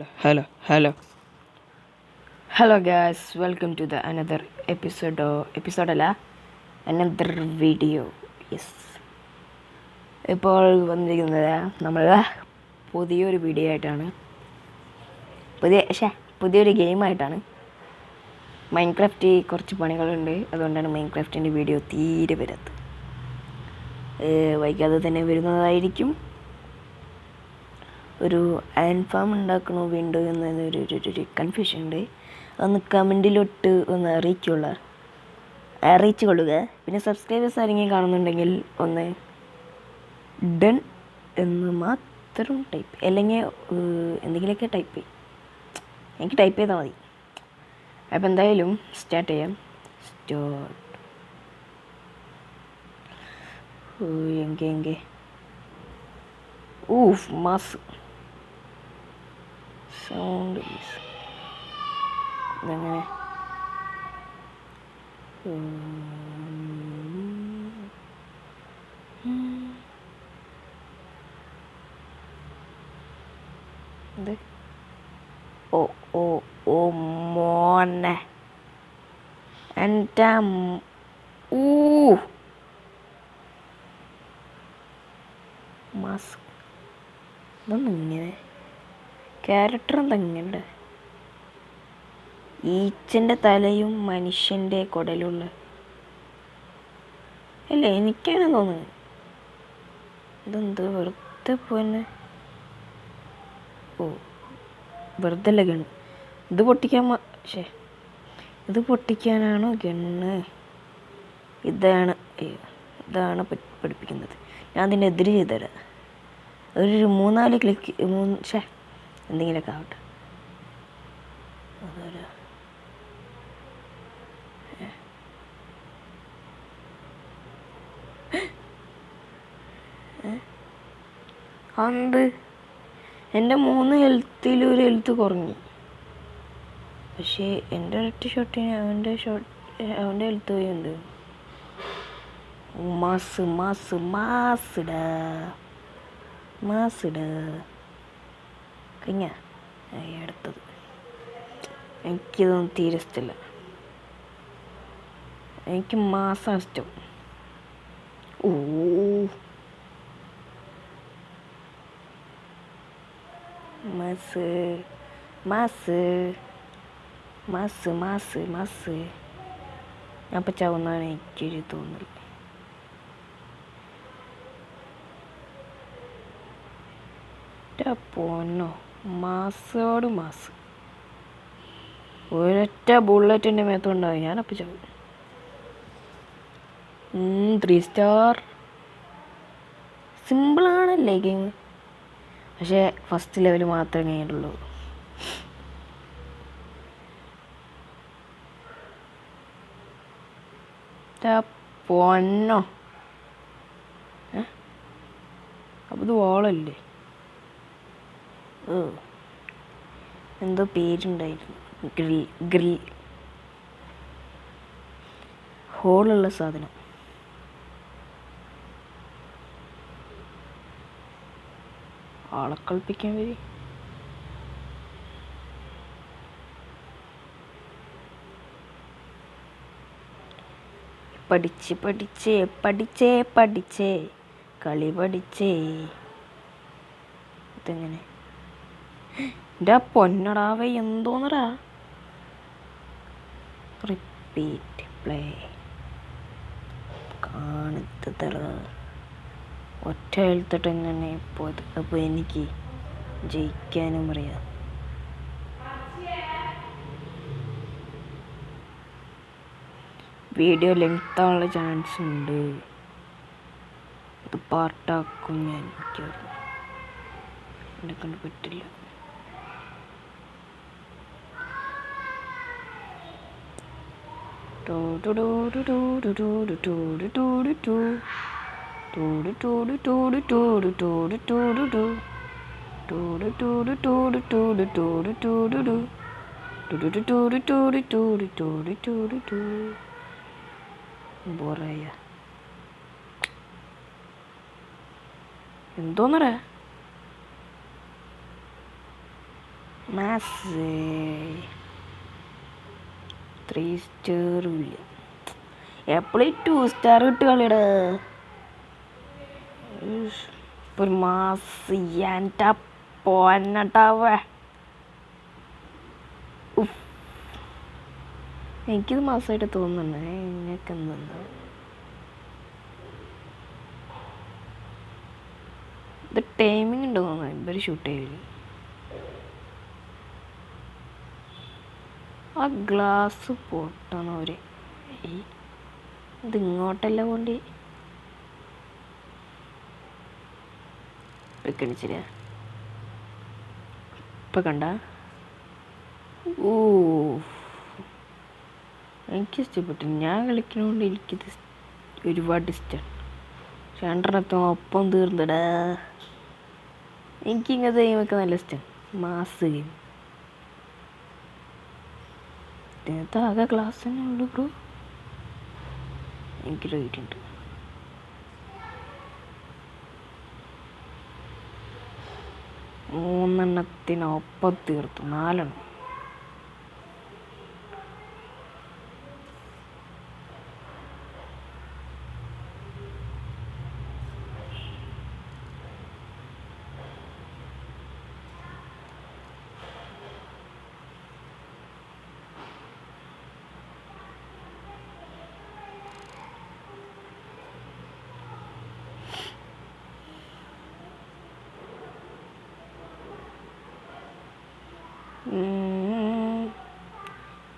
Hello hello. Hello guys welcome to the another എപ്പിസോഡോ എപ്പിസോഡല്ല another video. Yes. ഇപ്പോൾ വന്നിരിക്കുന്നത് നമ്മൾ പുതിയൊരു വീഡിയോ ആയിട്ടാണ്. പുതിയ പക്ഷേ പുതിയൊരു ഗെയിമായിട്ടാണ് മൈൻക്രാഫ്റ്റ് കുറച്ച് പണികളുണ്ട്. അതുകൊണ്ടാണ് മൈൻക്രാഫ്റ്റിന്റെ വീഡിയോ തീരെ വരാത്തത്. വൈകാതെ തന്നെ വരുന്നതായിരിക്കും. ഒരു അയൺ ഫാം ഉണ്ടാക്കണോ വേണ്ടോ എന്നൊരു ഒരു കൺഫ്യൂഷൻ ഉണ്ട്. ഒന്ന് കമന്റിലോട്ട് ഒന്ന് അറിയിക്കുള്ള അറിയിച്ചു കൊള്ളുക പിന്നെ സബ്സ്ക്രൈബേഴ്സ് ആരെങ്കിലും കാണുന്നുണ്ടെങ്കിൽ ഒന്ന് ഡൺ എന്ന് മാത്രം ടൈപ്പ് അല്ലെങ്കിൽ എന്തെങ്കിലുമൊക്കെ ടൈപ്പ് ചെയ്യും എനിക്ക് ടൈപ്പ് ചെയ്താൽ മതി. അപ്പോൾ എന്തായാലും സ്റ്റാർട്ട് ചെയ്യാം. സ്റ്റാർട്ട് എങ്കെ എങ്കെ. ഊഫ് മാസ്. സൗണ്ട് ഇതെങ്ങനെ ഇത് ഓ ഓ ഓ മോനെ എന്റെ മ്- ഊ മാസ് ഇതൊന്നും ഇങ്ങനെ ക്യാരക്ടർ എന്താ ഇങ്ങനെ ഈച്ചന്റെ തലയും മനുഷ്യന്റെ കുടലുള്ള. അല്ല എനിക്കാണ് തോന്നുന്നത് ഇതെന്ത് വെറുതെ പോന്നെ ഓ വെറുതെ അല്ല ഇത് പൊട്ടിക്കാൻ പക്ഷേ ഇത് പൊട്ടിക്കാനാണോ ഗണ്ണ്? ഇതാണ് ഇതാണ് പഠിപ്പിക്കുന്നത്. ഞാൻ അതിന്റെ എതിര് ചെയ്തുതരാം ഒരു മൂന്നാൽ ക്ലിക്ക് മൂന്ന് ഷേ എന്തെങ്കിലുമൊക്കെ ആവട്ടെ. അതൊരു എന്ത് എന്റെ മൂന്ന് ഹെൽത്തിൽ ഒരു ഹെൽത്ത് കുറഞ്ഞു. പക്ഷേ എന്റെ ഒരൊറ്റ ഷോട്ടിന് അവന്റെ ഷോട്ട് അവന്റെ ഹെൽത്ത് പോയി പോയുണ്ട് മാസ് മാസ് മാസിടാ മാസിടാ കഴിഞ്ഞ അടുത്തത് എനിക്കിതൊന്നും തീരെ എനിക്ക് മാസം ഇഷ്ടം ഓ mass mass mass mass mass. ഞാൻ ഇപ്പം ചാവുന്നതാണ് എനിക്കൊരു പോന്നോ പൊന്നോ. മാസോട് മാസ്. ഒരൊറ്റ ബുള്ളറ്റിന്റെ മേത്തുണ്ടാവും ഞാനപ്പം ചാവും ത്രീ സ്റ്റാർ സിമ്പിളാണല്ലേ ഗെയിം പക്ഷേ ഫസ്റ്റ് ലെവൽ മാത്രമേ കഴിഞ്ഞിട്ടുള്ളൂ പൊന്നോ. ഏ? അപ്പം ഇത് വോളല്ലേ എന്തോ പേരുണ്ടായിരുന്നു. ഗ്രിൽ ഗ്രിൽ ഹോളുള്ള സാധനം. ആളെ കളിപ്പിക്കാൻ വരി. പഠിച്ച് പഠിച്ചേ പഠിച്ചേ പഠിച്ചേ. കളി പഠിച്ചേ. ഇതെങ്ങനെ? എന്റെ പൊന്നടാവേ എന്തോന്നടാ? റിപ്പീറ്റ് പ്ലേ കാണിത്തള ഒറ്റ എഴുത്തിട്ട് എങ്ങനെ പോയത്. അപ്പോൾ എനിക്ക് ജയിക്കാനും അറിയാം. വീഡിയോ ലെങ്ത് ആവാനുള്ള ചാൻസ് ഉണ്ട് അത് പാർട്ടാക്കും ഞാൻ. മിക്കവാറും എന്നെ കൊണ്ട് പറ്റില്ല ബോറായ എന്തോന്നടാ മാസ് ത്രീ സ്റ്റാറും ഇല്ല എപ്പോഴും ടു സ്റ്റാർ കിട്ടു കളിയുടെ? ഒരു മാസ് എന്റെ പോന്നട്ടാവേ എനിക്കിത് മാസമായിട്ട് തോന്നുന്നുണ്ട് നിങ്ങൾക്ക് എന്തെന്നാ. ഇത് ടൈമിംഗ് ഉണ്ടോ തോന്നുന്നു. ഇവർ ഷൂട്ട് ചെയ്യൽ ആ ഗ്ലാസ് പൊട്ടണം അവർ. ഏയ്, ഇത് ഇങ്ങോട്ടല്ല കൊണ്ട് വെക്കണിച്ചില്ല ഇപ്പൊ കണ്ട? ഓ എനിക്ക് ഇഷ്ടപ്പെട്ടു. ഞാൻ കളിക്കണോണ്ട് എനിക്കിത് ഒരുപാട് ഇഷ്ടമാണ് പക്ഷെ രണ്ടെണ്ണത്തും ഒപ്പം തീർന്നടാ. എനിക്ക് ഇങ്ങനത്തെ ഗെയിമൊക്കെ നല്ല ഇഷ്ടം. മാസ് ഗെയിം ഇതിനകത്ത് ആകെ ക്ലാസ് തന്നെ ഉള്ളൂ ബ്രോ. എനിക്ക് റേറ്റ് മൂന്നെണ്ണത്തിനൊപ്പം തീർത്തു. നാലെണ്ണം.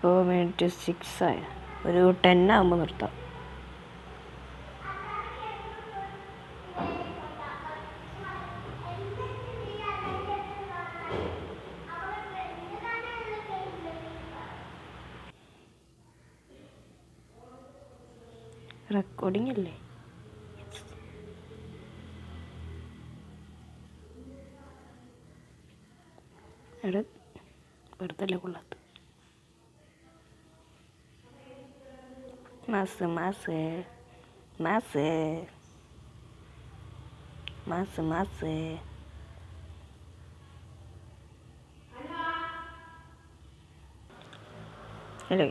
ഇപ്പോൾ മിനിറ്റ് സിക്സ് ആയ. ഒരു ടെൻ ആകുമ്പോൾ നിർത്താം. റെക്കോർഡിംഗ് അല്ലേ? എടാ വെറുതെ കൊള്ളാത്ത mass mass mass mass mass hello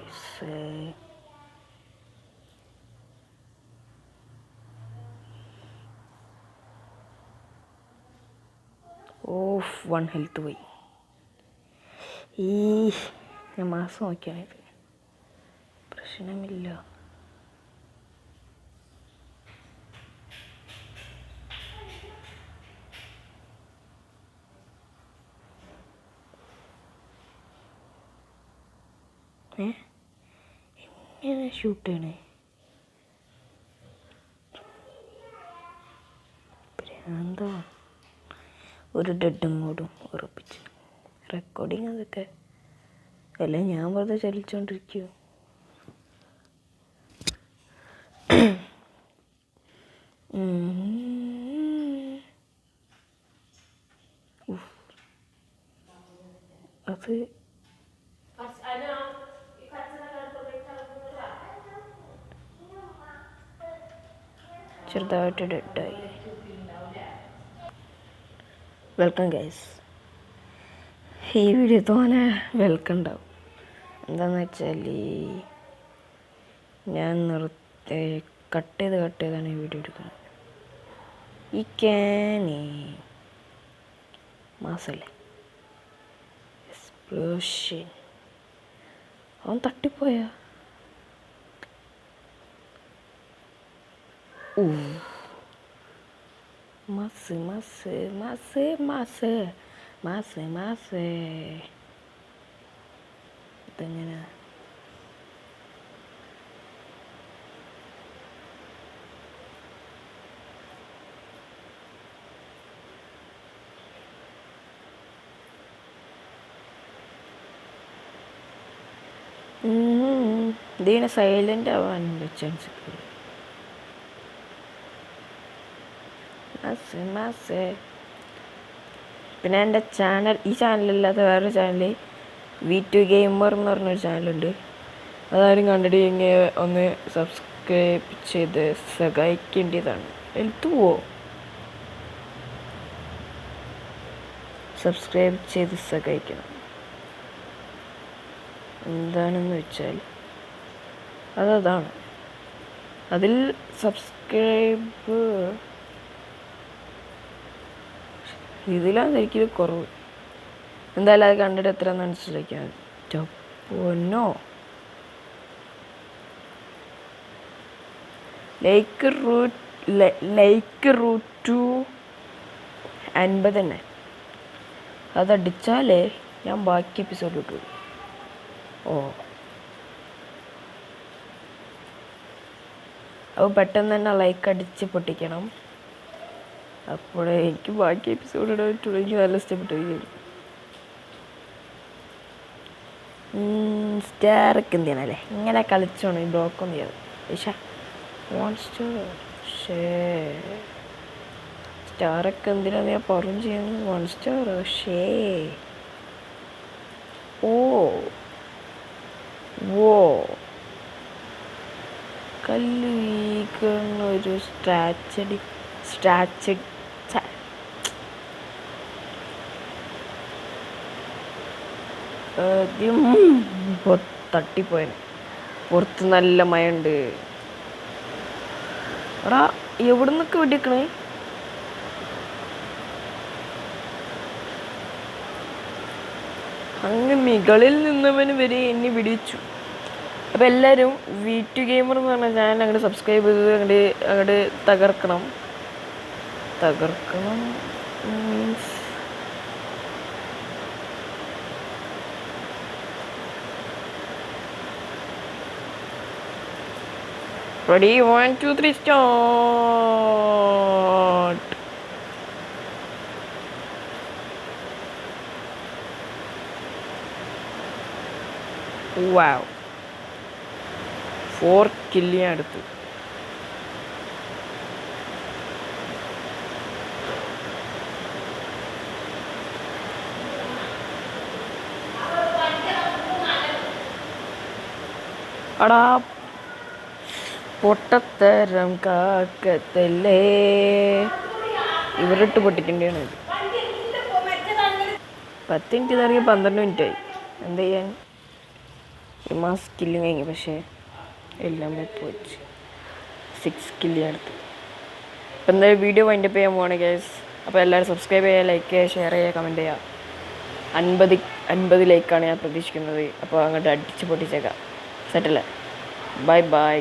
of one health പോയി ഈ ഞാൻ മാസം നോക്കിയാണിത് പ്രശ്നമില്ല എങ്ങനെ ഷൂട്ട് ചെയ്യണേ ഭ്രാന്തോ ഒരു ഡെഡും കൂടും ഉറപ്പിച്ച് റെക്കോർഡിങ് അതൊക്കെ അല്ല ഞാൻ വെറുതെ ചലിച്ചോണ്ടിരിക്കുവോ അത് ചെറുതായിട്ട് ഡെഡായി വെൽക്കം ഗൈസ് ഈ വീഡിയോ തോനെ വെൽക്കം ഉണ്ടാവും. എന്താന്ന് വെച്ചാൽ ഞാൻ നിർത്തി കട്ട് ചെയ്ത് കട്ട് ചെയ്താണ് ഈ വീഡിയോ എടുക്കുന്നത്. ഈ ക്യാനി മാസല്ലേ? എക്സ്പ്ലോഷൻ അവൻ തട്ടിപ്പോയാ? ഊ mass mass mass mass mass mass ഇതെങ്ങനെ ഇതിങ്ങനെ സൈലന്റ് ആവാനുണ്ട് ചാൻസ് പിന്നെ എന്റെ ചാനൽ ഈ ചാനലല്ലാത്ത വേറൊരു ചാനൽ വി ടു ഗെയിമർ എന്ന് പറഞ്ഞൊരു ചാനലുണ്ട്. അതാരും കണ്ടിട്ട് ഇങ്ങനെ ഒന്ന് സബ്സ്ക്രൈബ് ചെയ്ത് സഹായിക്കേണ്ടതാണ്. എത്തുവോ സബ്സ്ക്രൈബ് ചെയ്ത് സഹായിക്കണം. എന്താണെന്ന് വെച്ചാൽ അതതാണ്. അതിൽ സബ്സ്ക്രൈബ് ഇതിലാണ് ശരിക്കും കുറവ്. എന്തായാലും അത് കണ്ടിട്ട് എത്ര മനസ്സിലാക്കിയാൽ മതി. പൊന്നോ. Like root like root two അൻപത് തന്നെ അതടിച്ചാലേ ഞാൻ ബാക്കി എപ്പിസോഡ് കിട്ടുള്ളൂ ഓ. അപ്പോൾ പെട്ടെന്ന് തന്നെ ലൈക്ക് അടിച്ച് പൊട്ടിക്കണം. അപ്പോഴേ എനിക്ക് ബാക്കി എപ്പിസോഡ് ഇടാൻ പറ്റുള്ളൂ. എനിക്ക് നല്ല ഇഷ്ടപ്പെട്ടു സ്റ്റാറൊക്കെ എന്തിനാണല്ലേ ഇങ്ങനെ കളിച്ചോണം ഈ ബ്ലോക്ക് ബ്ലോക്കൊന്നും ചെയ്യാതെ പക്ഷേ മോൺസ്റ്റർ സ്റ്റാറൊക്കെ എന്തിനാണ് ഞാൻ പറഞ്ഞു ചെയ്യുന്നത്? മോൺസ്റ്റർ ഷേ ഓ. വോ. കല്ലു ഒരു സ്ട്രാച്ചടി സ്ട്രാച്ചഡ് ആദ്യം തട്ടിപ്പോയന്. പുറത്ത് നല്ല മഴയുണ്ട്. എടാ എവിടെ നിന്നൊക്കെ വെടിക്കണേ അങ്ങ് മുകളിൽ നിന്നവന് വരെ എന്നെ വിടിച്ചു അപ്പം എല്ലാവരും വി ടു ഗെയിമർ എന്ന് പറഞ്ഞ ചാനൽ അങ്ങോട്ട് സബ്സ്ക്രൈബ് ചെയ്ത് അങ്ങോട്ട് അങ്ങോട്ട് തകർക്കണം. തകർക്കണം? Ready one two three start wow four കില്ലിയ ഞാൻ എടുത്തു. അടാ പൊട്ടത്തരം കാക്കത്തല്ലേ? ഇവരിട്ട് പൊട്ടിക്കേണ്ടിയാണ് ഇത്. പത്ത് മിനിറ്റ് ഇതറിയ പന്ത്രണ്ട് മിനിറ്റ് ആയി എന്ത് ചെയ്യാൻ? ഒരു മാസം സ്കില്ലും കഴിഞ്ഞു പക്ഷേ എല്ലാം പോയി സിക്സ് കില്ല് എടുത്തു. അപ്പോൾ എന്തായാലും വീഡിയോ വൈൻഡപ്പ് ചെയ്യാൻ പോവാണ് ഗൈസ് അപ്പോൾ എല്ലാവരും സബ്സ്ക്രൈബ് ചെയ്യുക ലൈക്ക് ചെയ്യുക ഷെയർ ചെയ്യുക കമന്റ് ചെയ്യുക. അൻപത് അൻപത് ലൈക്കാണ് ഞാൻ പ്രതീക്ഷിക്കുന്നത്. അപ്പോൾ അങ്ങോട്ട് അടിച്ച് പൊട്ടിച്ചേക്കാം. സെറ്റല്ലേ ബൈ ബൈ